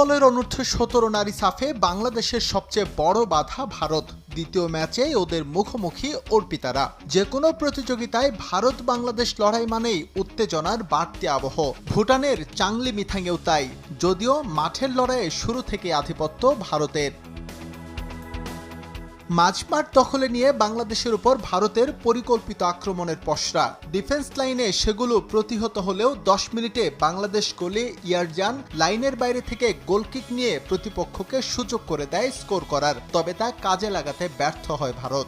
দলের অনূর্ধ্ব সতেরো নারী সাফে বাংলাদেশের সবচেয়ে বড় বাধা ভারত। দ্বিতীয় ম্যাচে ওদের মুখোমুখি অর্পিতারা। যে কোনো প্রতিযোগিতায় ভারত বাংলাদেশ লড়াই মানেই উত্তেজনার বাড়তি আবহ। ভুটানের চাংলি মিথাঙ্গেও তাই। যদিও মাঠের লড়াইয়ে শুরু থেকে আধিপত্য ভারতের। মাঝমাঠ দখলে নিয়ে বাংলাদেশের উপর ভারতের পরিকল্পিত আক্রমণের পশরা ডিফেন্স লাইনে সেগুলো প্রতিহত হলেও দশ মিনিটে বাংলাদেশ গোলে ইয়ারজান লাইনের বাইরে থেকে গোলকিক নিয়ে প্রতিপক্ষকে সুযোগ করে দেয় স্কোর করার। তবে তা কাজে লাগাতে ব্যর্থ হয় ভারত।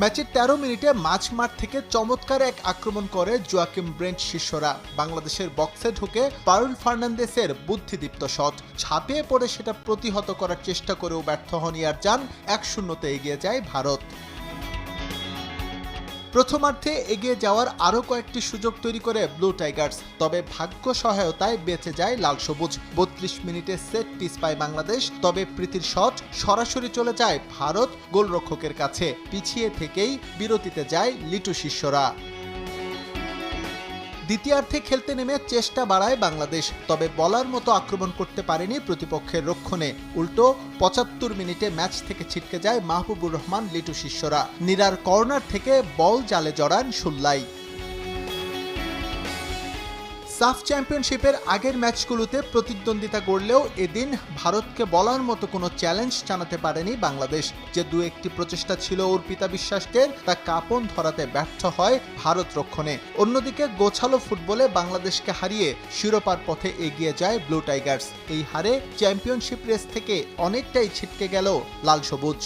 ম্যাচের তেরো মিনিটে মাঝমাঠ থেকে চমৎকার এক আক্রমণ করে জোয়াকিম ব্রেন্ট শিষ্যরা। বাংলাদেশের বক্সে ঢুকে পারুল ফার্নান্দেসের বুদ্ধিদীপ্ত শট। ছাপিয়ে পড়ে সেটা প্রতিহত করার চেষ্টা করেও ব্যর্থ হন ইয়ারজান। এক শূন্যতে এগিয়ে যায় ভারত। প্রথমার্ধে এগিয়ে যাওয়ার আরও কয়েকটি সুযোগ তৈরি করে ব্লু টাইগার্স, তবে ভাগ্য সহায়তায় বেঁচে যায় লাল সবুজ। বত্রিশ মিনিটে সেট পিস পায় বাংলাদেশ, তবে প্রীতির শট সরাসরি চলে যায় ভারত গোলরক্ষকের কাছে। পিছিয়ে থেকেই বিরতিতে যায় লিটু শিষ্যরা। দ্বিতীয়ার্ধে খেলতে নেমে চেষ্টা বাড়ায় বাংলাদেশ, তবে বলার মতো আক্রমণ করতে পারেনি প্রতিপক্ষের রক্ষণে। উল্টো, পঁচাত্তর মিনিটে ম্যাচ থেকে ছিটকে যায় মাহবুবুর রহমান লিটু শিষ্যরা। নিরার কর্নার থেকে বল জালে জড়ান সুল্লাই সাফ চ্যাম্পিয়নশিপের আগের ম্যাচগুলোতে প্রতিদ্বন্দ্বিতা করলেও এদিন ভারতকে বলার মতো কোনো চ্যালেঞ্জ জানাতে পারেনি বাংলাদেশ। যে দু একটি প্রচেষ্টা ছিল অর্পিতা বিশ্বাসদের তা কাপন ধরাতে ব্যর্থ হয় ভারত রক্ষণে। অন্যদিকে গোছালো ফুটবলে বাংলাদেশকে হারিয়ে শিরোপার পথে এগিয়ে যায় ব্লু টাইগার্স। এই হারে চ্যাম্পিয়নশিপ রেস থেকে অনেকটাই ছিটকে গেল লাল সবুজ।